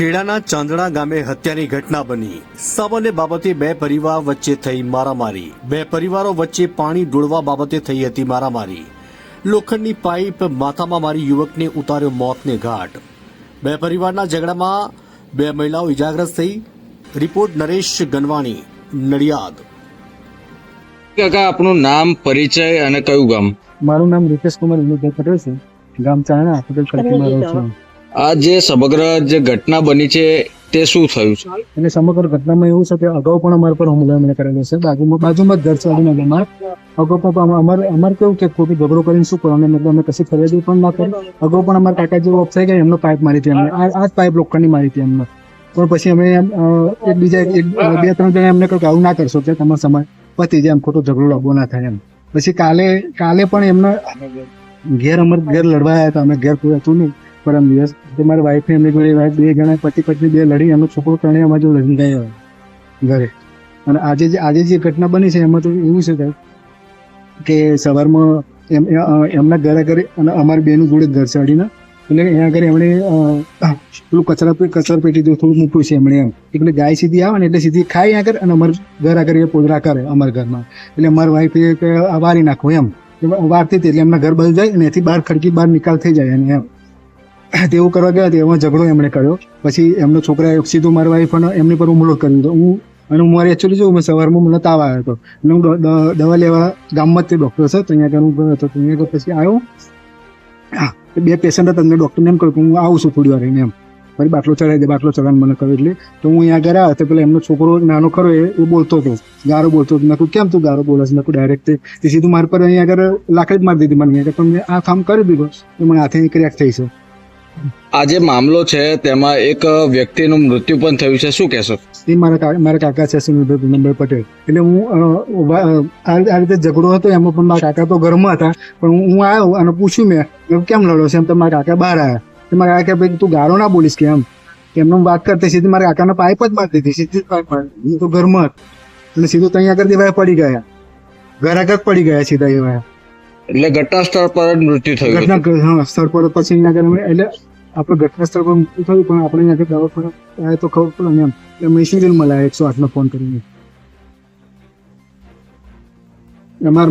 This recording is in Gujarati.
ખેડાના ચાંદડા ગામે હત્યાની ઘટના બની. સામાન્ય બાબતે બે પરિવાર વચ્ચે થઈ મારામારી. બે પરિવારો વચ્ચે પાણી ડોળવા બાબતે થઈ હતી મારામારી. લોખંડની પાઇપ માથામાં મારી યુવકને ઉતાર્યો મોતને ઘાટ. બે પરિવારના ઝઘડામાં બે મહિલાઓ ઇજાગ્રસ્ત થઈ. રિપોર્ટ નરેશ ગનવાણી નડિયાદ. કાકા આપનું નામ પરિચય અને કયું ગામ? મારું નામ રિતેશ કુમાર વિનોદભાઈ પટેલ છે. ગામ ચાણા રહું છું. આ જે સમગ્ર જે ઘટના બની છે તે શું થયું છે? અને સમગ્ર ઘટનામાં એવું છે કે અગાઉ પણ અમારા પર હુમલો એમણે કરેલો છે. બાજુમાં બાજુમાં જ ઘર છે અડીના અગાઉ પણ અમારે અમારે કેવું કે ખોટી ઝઘડો કરીને શું કરવાનું મતલબ અમે કશી ફરિયાદી પણ ના કરી. અગાઉ પણ અમારા કાકા જેવો અપસાઈ ગયા એમનો પાઇપ મારી હતી એમને. આ જ પાઇપ લોખંડની મારી હતી એમને. પણ પછી અમે એમ, અ, એકબીજા એક બે ત્રણ જણા એમને કહ્યું કે આવું ના કરશો કે તમારો સમય પતી જાય એમ ખોટો ઝઘડો લાગવો ના થાય એમ. પછી કાલે કાલે પણ એમને ઘેર અમારે ઘેર લડવા આવ્યા હતા. અમે ઘેર કોઈ હતું નહીં. પરમ દિવસ તો મારી વાઈફે એમની જોડે વાઈફ બે જણા પતિ પત્ની બે લડી, એમનો છોકરો ત્રણે અમારી જોડે ગયા ઘરે. અને આજે જે આજે જે ઘટના બની છે એમાં તો એવું છે કે સવારમાં એમ એમના ઘરે ઘરે અને અમારી બેનું જોડે ઘર ચડીને એટલે એના આગળ એમણે પેલું કચરા કચરા પેટી જો થોડું મૂક્યું છે એમણે એમ. એટલે ગાય સીધી આવે ને એટલે સીધી ખાઈ આગળ અને અમારે ઘર આગળ એ પોદરા કરે અમારા ઘરમાં. એટલે અમારી વાઈફ એ વારી નાખો એમ. વારતી હતી એટલે એમના ઘર બાજુ જાય અને એથી બહાર ખડકી બહાર નિકાલ થઈ જાય અને એમ. તેવું કરવા ગયા હતા એમાં ઝઘડો એમણે કર્યો. પછી એમનો છોકરાએ સીધું મારી વાઈફ અને એમની પર હુમલો કર્યો હતો હું અને હું મારી એકચ્યુઅલી જોઉં, મેં સવારમાં મને તાવ આવ્યો હતો. અને હું દવા લેવા ગામમાં જ તે ડૉક્ટર છે. તો અહીંયા હું ગયો હતો. તો અહીંયા પછી આવ્યો. હા, તો બે પેશન્ટ હતા. તમને ડૉક્ટરને એમ કહ્યું કે હું આવું છું થોડી વાર એને એમ. ફરી બાટલો ચડાવી દે, બાટલો ચડાવીને મને કહ્યું એટલે. તો હું અહીંયા ઘરે આવ્યો. તો પેલા એમનો છોકરો નાનો ખરો, એ બોલતો હતો. ગારો બોલતો હતો. નાખું કેમ તું ગારો બોલે છે? કહ્યું ડાયરેક્ટ તે. સીધું મારી પર અહીંયા આગળ લાકડી જ મારી દીધી મને. આગળ. મેં આ કામ કરી દીધો. તો મને હાથે ક્રેક થઈ છે. આ જે મામલો છે તેમાં એક વ્યક્તિનું મૃત્યુ પણ થયું છે. શું કહેશો? એ મારા મારા કાકા છે સુનિલભાઈ પૂનમભાઈ પટેલ. એટલે હું આ રીતે ઝઘડો હતો એમાં પણ મારા કાકા તો ઘરમાં હતા. પણ હું આવ્યો અને પૂછ્યું મેં કેમ લડો છે? એમ તો મારા કાકા બહાર આવ્યા. મારા કાકા ભાઈ તું ગારો ના બોલીશ કે એમ. એમને વાત કરતી સીધી મારા કાકાના પાઇપ જ મારી દીધી સીધી પાઇપ હું તો ઘરમાં. એટલે સીધું ત્યાં આગળ દેવાય પડી ગયા. ઘર આગળ પડી ગયા સીધા એવા એટલે ઘટના સ્થળ પર જ મૃત્યુ થયું ઘટના સ્થળ પર પછી એટલે આપણે ઘટનાસ્થળ પર મૃત્યુ થયું પણ આપણે ત્યાંથી દવાખાના આવ્યા તો ખબર પડે ને એમ. એટલે મેશિન મળ્યા, એકસો આઠનો ફોન કરીને. અમાર